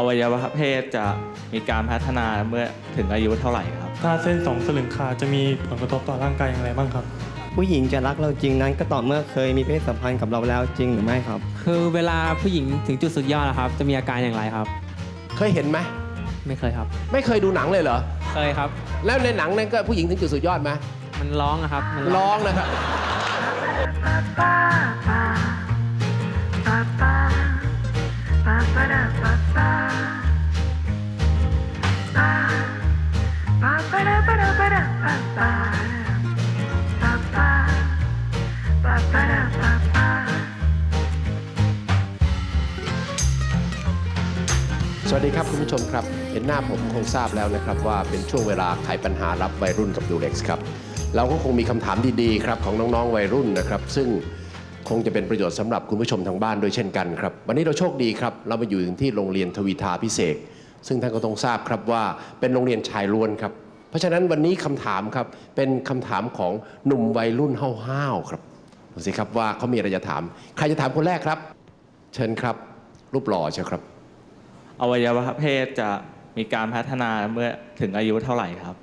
อวัยวะเพศจะมีการพัฒนาเมื่อถึงอายุเท่าไหร่ครับ ถ้าเส้นสองสลึงขาดจะมีผลกระทบต่อร่างกายอย่างไรบ้างครับ ผู้หญิงจะรักเราจริงนั้นก็ต่อเมื่อเคยมีเพศสัมพันธ์กับเราแล้วจริงหรือไม่ครับ คือเวลาผู้หญิงถึงจุดสุดยอดนะครับ จะมีอาการอย่างไรครับ เคยเห็นไหมไม่เคยครับ ไม่เคยดูหนังเลยเหรอ เคยครับ แล้วในหนังนั้นก็ผู้หญิงถึงจุดสุดยอดไหมมันร้องอะครับ มันร้องนะครับ สวัสดีครับ คุณผู้ชมครับ เห็นหน้าผมคงทราบแล้วนะครับว่าเป็นช่วงเวลาไขปัญหารับวัยรุ่นกับดูเล็กซ์ครับ เราก็คงมีคำถามดีๆครับของน้องๆวัยรุ่นนะครับ ซึ่ง คงจะเป็นประโยชน์สำหรับคุณผู้ชมทางบ้านด้วยเช่นกันครับ วันนี้เราโชคดีครับ เรามาอยู่ที่โรงเรียนทวีทาพิเศษกซึ่งท่านก็ต้องทราบครับว่าเป็นโรงเรียนชายล้วนครับ เพราะฉะนั้นวันนี้คำถามครับเป็นคำถามของหนุ่มวัยรุ่นห้าวๆครับดูสิครับว่าเขามีอะไรจะถาม ใครจะถามคนแรกครับ เชิญครับ รูปหล่อใช่ครับอวัยวะเพศจะมีการพัฒนาเมื่อถึงอายุเท่าไหร่ครับ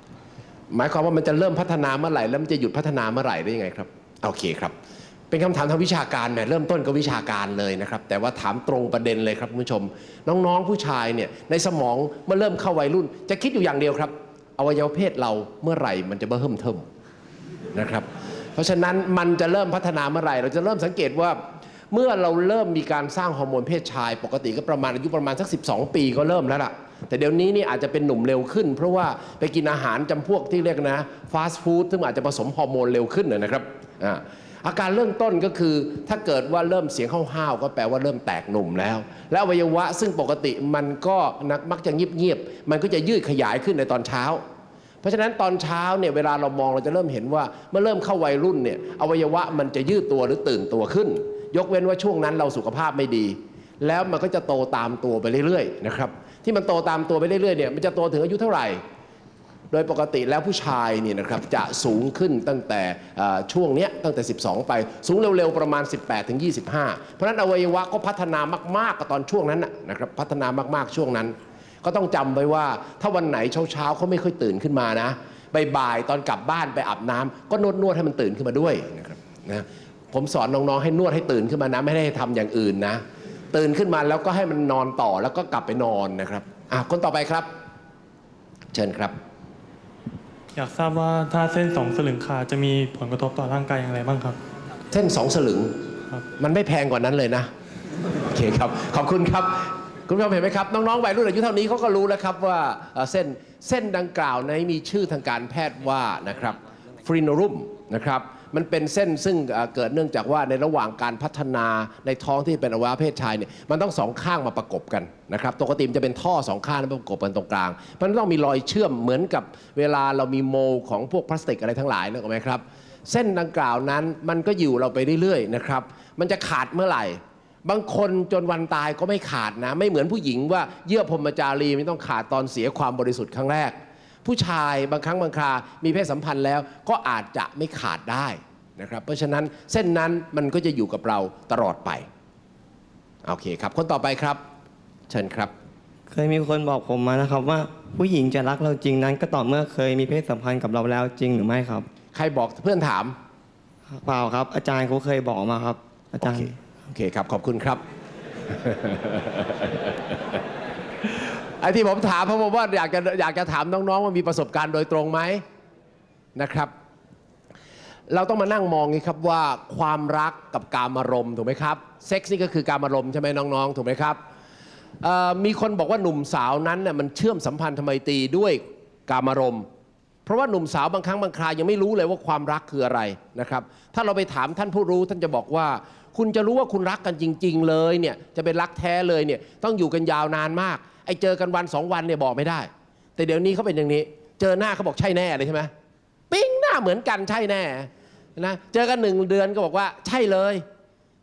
หมายความว่ามันจะเริ่มพัฒนาเมื่อไหร่แล้วมันจะหยุดพัฒนาเมื่อไหร่ได้ยังไงครับ โอเคครับ เป็นคำถามทางวิชาการแหมเริ่มต้นก็วิชาการเลยนะครับ แต่ว่าถามตรงประเด็นเลยครับคุณผู้ชม น้องๆผู้ชายเนี่ยในสมองเมื่อเริ่มเข้าวัยรุ่น จะคิดอยู่อย่างเดียวครับอวัยวะเพศเราเมื่อไหร่มันจะเบิ่มเทิมนะครับ เพราะฉะนั้นมันจะเริ่มพัฒนาเมื่อไหร่ เราจะเริ่มสังเกตว่า เมื่อเราเริ่มมีการสร้างฮอร์โมนเพศชาย ปกติก็ประมาณอายุประมาณสัก 12 ปีก็เริ่มแล้วล่ะ แต่เดี๋ยวนี้นี่อาจจะเป็นหนุ่มเร็วขึ้น เพราะว่าไปกินอาหารจำพวกที่เรียกนะฟาสต์ฟู้ดซึ่งอาจจะผสมฮอร์โมนเร็วขึ้นนะครับอ่า อาการเริ่มต้นก็คือถ้าเกิดว่าเริ่มเสียงห้าวๆก็แปลว่าเริ่มแตกหนุ่มแล้ว และอวัยวะซึ่งปกติมันก็นักมักจะเงียบๆมันก็จะยืดขยายขึ้นในตอนเช้า เพราะฉะนั้นตอนเช้าเนี่ยเวลาเรามองเราจะเริ่มเห็นว่าเมื่อเริ่มเข้าวัยรุ่นเนี่ยอวัยวะมันจะยืดตัวหรือตื่นตัวขึ้น ยกเว้นว่าช่วงนั้นเราสุขภาพไม่ดี แล้วมันก็จะโตตามตัวไปเรื่อยๆนะครับที่มันโตตามตัวไปเรื่อยๆเนี่ยมันจะโตถึงอายุเท่าไหร่ โดยปกติแล้วผู้ชายเนี่ยนะครับจะสูงขึ้นตั้งแต่ช่วงเนี้ยตั้งแต่ 12 ไป สูงเร็วๆ ประมาณ 18ถึง25 เพราะนั้นอวัยวะก็พัฒนามากๆกับตอนช่วงนั้นนะครับพัฒนามากๆช่วงนั้น ก็ต้องจำไว้ว่าถ้าวันไหนเช้าๆเขาไม่ค่อยตื่นขึ้นมานะบ่ายๆตอนกลับบ้านไปอาบน้ำก็นวดนวดให้มันตื่นขึ้นมาด้วยนะครับนะผมสอนน้องๆให้นวดให้ตื่นขึ้นมานะไม่ได้ให้ทำอย่างอื่นนะ ตื่นขึ้นมาแล้วก็ให้มันนอนต่อแล้วก็กลับไปนอนนะครับอะคนต่อไปครับ เชิญครับ อยากทราบว่าถ้าเส้นสองสลึงขาดจะมีผลกระทบต่อร่างกายอย่างไรบ้างครับ เส้นสองสลึงครับ มันไม่แพงกว่านั้นเลยนะ โอเคครับ ขอบคุณครับ คุณผู้ชมเห็นไหมครับ น้องๆวัยรุ่นอายุเท่านี้เขาก็รู้แล้วครับว่าเอ่อเส้นเส้นดังกล่าวในนมีชื่อทางการแพทย์ว่านะครับฟรีโนรุมนะครับ มันเป็นเส้นซึ่งเกิดเนื่องจากว่าในระหว่างการพัฒนาในท้องที่เป็นอวัยวะเพศชายเนี่ยมันต้องสองข้างมาประกบกันนะครับปกติมันจะเป็นท่อสองข้างแล้วประกบกันตรงกลางมันต้องมีรอยเชื่อมเหมือนกับเวลาเรามีโมของพวกพลาสติกอะไรทั้งหลายนึกออกไหมครับเส้นดังกล่าวนั้นมันก็อยู่เราไปเรื่อยๆนะครับมันจะขาดเมื่อไหร่บางคนจนวันตายก็ไม่ขาดนะ ไม่เหมือนผู้หญิงว่าเยื่อพรมจารีไม่ต้องขาดตอนเสียความบริสุทธิ์ครั้งแรก ผู้ชายบางครั้งบางครา มีเพศสัมพันธ์แล้วก็อาจจะไม่ขาดได้นะครับ เพราะฉะนั้นเส้นนั้นมันก็จะอยู่กับเราตลอดไป โอเคครับ คนต่อไปครับ เชิญครับ เคยมีคนบอกผมมานะครับว่าผู้หญิงจะรักเราจริงนั้น ก็ต่อเมื่อเคยมีเพศสัมพันธ์กับเราแล้วจริงหรือไม่ครับ ใครบอกเพื่อนถาม เปล่าครับ อาจารย์เขาเคยบอกมาครับ อาโอจารเคย์ โอเคครับ ขอบคุณครับ ไอ้ที่ผมถามเพราะผมว่าอยากจะอยากจะถามน้องๆว่ามีประสบการณ์โดยตรงไหมนะครับ เราต้องมานั่งมองนี้ครับว่าความรักกับการอารมถูกไหมครับเซ็กซ์นี่ก็คือการอารมใช่ไหมน้องๆ ถูกไหมครับมีคนบอกว่าหนุ่มสาวนั้นเนี่ยมันเชื่อมสัมพันธ์ทำไมตีด้วยการอารมเพราะว่าหนุ่มสาวบางครั้งบางครายังไม่รู้เลยว่าความรักคืออะไรนะครับ ถ้าเราไปถามท่านผู้รู้ท่านจะบอกว่าคุณจะรู้ว่าคุณรักกันจริง ๆ เลยเนี่ยจะเป็นรักแท้เลยเนี่ยต้องอยู่กันยาวนานมาก ไอ้เจอกันวันสองวันเนี่ยบอกไม่ได้ แต่เดี๋ยวนี้เขาเป็นอย่างนี้ เจอหน้าเขาบอกใช่แน่เลยใช่ไหมปิ้งหน้าเหมือนกันใช่แน่นะเจอกันหนึ่งเดือนก็บอกว่าใช่เลย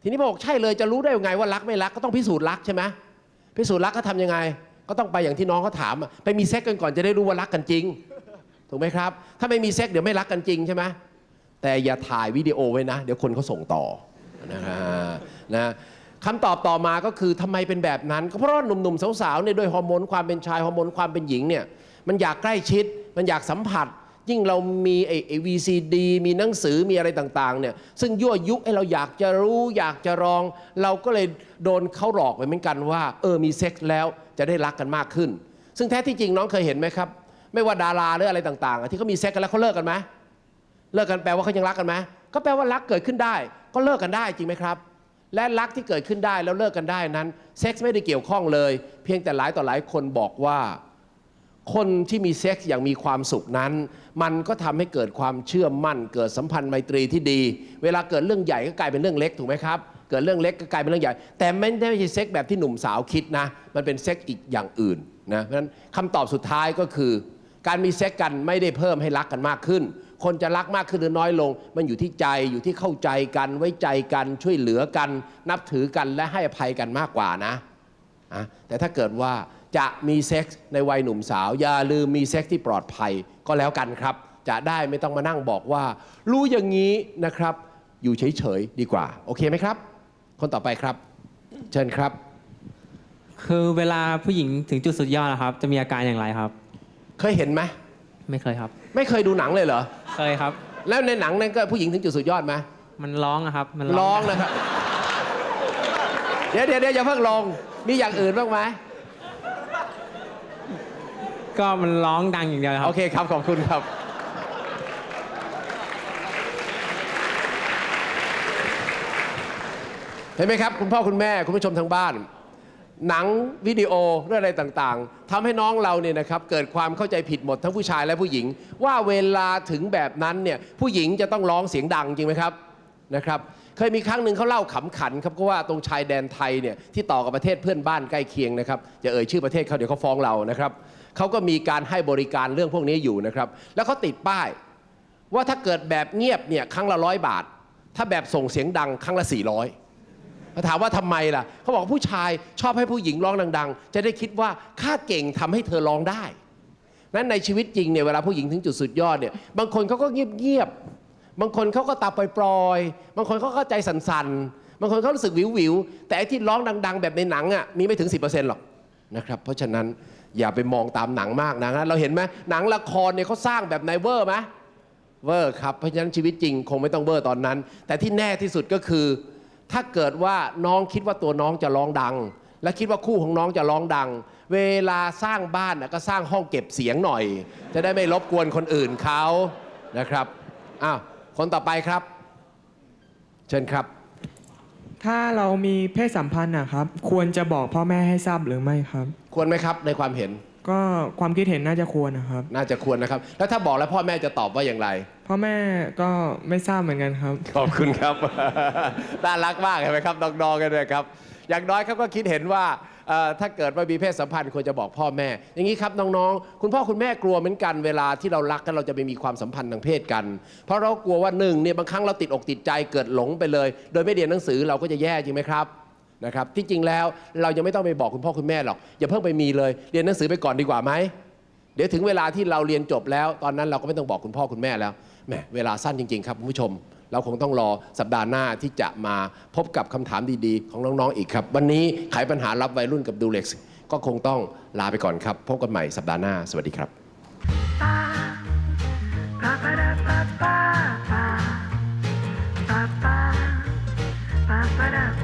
ทีนี้บอกใช่เลยจะรู้ได้ยังไงว่ารักไม่รักก็ต้องพิสูจน์รักใช่ไหมพิสูจน์รักก็ทำยังไง ก็ต้องไปอย่างที่น้องเขาถามไปมีเซ็กกันก่อนจะได้รู้ว่ารักกันจริงถูกไหมครับ ถ้าไม่มีเซ็กเดี๋ยวไม่รักกันจริงใช่ไหมแต่อย่าถ่ายวิดีโอไว้นะ เดี๋ยวคนเขาส่งต่อนะฮะนะ คำตอบต่อมาก็คือทำไมเป็นแบบนั้น ก็เพราะว่าหนุ่มๆสาวๆเนี่ยด้วยฮอร์โมนความเป็นชายฮอร์โมนความเป็นหญิงเนี่ยมันอยากใกล้ชิด มันอยากสัมผัส ยิ่งเรามีไอ้ไอ้ VCD มีหนังสือมีอะไรต่างๆเนี่ยซึ่งยั่วยุให้เราอยากจะรู้อยากจะลอง เราก็เลยโดนเขาหลอกไปเหมือนกันว่า เออมีเซ็กส์แล้วจะได้รักกันมากขึ้น ซึ่งแท้ที่จริงน้องเคยเห็นไหมครับ ไม่ว่าดาราหรืออะไรต่างๆ ที่เขามีเซ็กกันแล้วเขาเลิกกันไหมเลิกกันแปลว่าเขายังรักกันไหมก็แปลว่ารักเกิดขึ้นได้ ก็เลิกกันได้จริงไหมครับ และรักที่เกิดขึ้นได้แล้วเลิกกันได้นั้น เซ็กส์ไม่ได้เกี่ยวข้องเลย เพียงแต่หลายต่อหลายคนบอกว่า คนที่มีเซ็กส์อย่างมีความสุขนั้น มันก็ทำให้เกิดความเชื่อมั่น เกิดสัมพันธ์ไมตรีที่ดี เวลาเกิดเรื่องใหญ่ก็กลายเป็นเรื่องเล็กถูกไหมครับเกิดเรื่องเล็กก็กลายเป็นเรื่องใหญ่ แต่ไม่ได้ใช่เซ็กส์แบบที่หนุ่มสาวคิดนะ มันเป็นเซ็กส์อีกอย่างอื่นนะเพราะฉะนั้นคำตอบสุดท้ายก็คือ การมีเซ็กส์กันไม่ได้เพิ่มให้รักกันมากขึ้น คนจะรักมากขึ้นหรือน้อยลง มันอยู่ที่ใจอยู่ที่เข้าใจกันไว้ใจกันช่วยเหลือกัน นับถือกันและให้อภัยกันมากกว่านะอะแต่ถ้าเกิดว่าจะมีเซ็กส์ในวัยหนุ่มสาว อย่าลืมมีเซ็กส์ที่ปลอดภัยก็แล้วกันครับ จะได้ไม่ต้องมานั่งบอกว่า รู้อย่างนี้นะครับ อยู่เฉยๆดีกว่า โอเคไหมครับ คนต่อไปครับ เชิญครับ คือเวลาผู้หญิงถึงจุดสุดยอดนะครับ จะมีอาการอย่างไรครับ เคยเห็นไหมไม่เคยครับ ไม่เคยดูหนังเลยเหรอ เคยครับ แล้วในหนังนั้นก็ผู้หญิงถึงจุดสุดยอดไหมมันร้องอะครับ มันร้องนะครับ เดี๋ยวเดี๋ยวเดี๋ยวอย่าเพิ่งลง มีอย่างอื่นบ้างไหมก็มันร้องดังอย่างเดียวเลยครัโอบ เคครับ ขอบคุณครับ เห็นไหมครับ คุณพ่อคุณแม่คุณผู้ชมทางบ้าน หนังวิดีโอเรื่องอะไรต่างๆทำให้น้องเราเนี่ยนะครับเกิดความเข้าใจผิดหมดทั้งผู้ชายและผู้หญิง ว่าเวลาถึงแบบนั้นเนี่ยผู้หญิงจะต้องร้องเสียงดังจริงไหมครับนะครับเคยมีครั้งหนึ่งเขาเล่าขำขันครับก็ว่าตรงชายแดนไทยเนี่ยที่ต่อกับประเทศเพื่อนบ้านใกล้เคียงนะครับจะเอ่ยชื่อประเทศเขาเดี๋ยวเขาฟ้องเรานะครับเขาก็มีการให้บริการเรื่องพวกนี้อยู่นะครับแล้วเขาติดป้าย ว่าถ้าเกิดแบบเงียบเนี่ยครั้งละร้อยบาท ถ้าแบบส่งเสียงดังครั้งละ400แล้ว ถามว่าทำไมล่ะเขาบอกว่าผู้ชายชอบให้ผู้หญิงร้องดัง ๆ จะได้คิดว่าข้าเก่งทำให้เธอร้องได้ นั้นในชีวิตจริงเนี่ยเวลาผู้หญิงถึงจุดสุดยอดเนี่ยบางคนเขาก็เงียบๆบางคนเขาก็ตาปล่อยๆบางคนเขาก็ใจสั่นๆบางคนเขารู้สึกวิวๆแต่ไอ้ที่ร้องดัง ๆ แบบในหนังอะมีไม่ถึง 10%หรอกนะครับเพราะฉะนั้นอย่าไปมองตามหนังมากนะเราเห็นไหมหนังละครเนี่ยเขาสร้างแบบไนเวอร์ไหมเวอร์ครับเพราะฉะนั้นชีวิตจริงคงไม่ต้องเวอร์ตอนนั้น แต่ที่แน่ที่สุดก็คือ ถ้าเกิดว่าน้องคิดว่าตัวน้องจะร้องดัง และคิดว่าคู่ของน้องจะร้องดัง เวลาสร้างบ้านน่ะก็สร้างห้องเก็บเสียงหน่อย จะได้ไม่รบกวนคนอื่นเขานะครับอ้าวคนต่อไปครับ เชิญครับ ถ้าเรามีเพศสัมพันธ์นะครับ ควรจะบอกพ่อแม่ให้ทราบหรือไม่ครับ ควรไหมครับในความเห็น ก็ความคิดเห็นน่าจะควรนะครับ น่าจะควรนะครับ แล้วถ้าบอกแล้วพ่อแม่จะตอบว่าอย่างไร พ่อแม่ก็ไม่ทราบเหมือนกันครับ ขอบคุณครับ น่ารักมากเห็นไหมครับน้องๆกันเลยครับ อย่างน้อยเขาก็คิดเห็นว่าเอ่อถ้าเกิดว่ามีเพศสัมพันธ์ควรจะบอกพ่อแม่ อย่างนี้ครับน้องๆ คุณพ่อคุณแม่กลัวเหมือนกันเวลาที่เรารักกันเราจะไปมีความสัมพันธ์ทางเพศกัน เพราะเรากลัวว่าหนึ่งเนี่ยบางครั้งเราติดอกติดใจเกิดหลงไปเลย โดยไม่เรียนหนังสือเราก็จะแย่จริงไหมครับ นะครับที่จริงแล้วเรายังไม่ต้องไปบอกคุณพ่อคุณแม่หรอกอย่าเพิ่งไปมีเลยเรียนหนังสือไปก่อนดีกว่าไหมเดี๋ยวถึงเวลาที่เราเรียนจบแล้ว ตอนนั้นเราก็ไม่ต้องบอกคุณพ่อคุณแม่แล้วแหมเวลาสั้นจริงๆครับคุณผู้ชม เราคงต้องรอสัปดาห์หน้าที่จะมาพบกับคำถามดีๆ ของน้องๆอีกครับ วันนี้ไขปัญหารับวัยรุ่นกับดูเล็กซ์ก็คงต้องลาไปก่อนครับ พบกันใหม่สัปดาห์หน้า สวัสดีครับ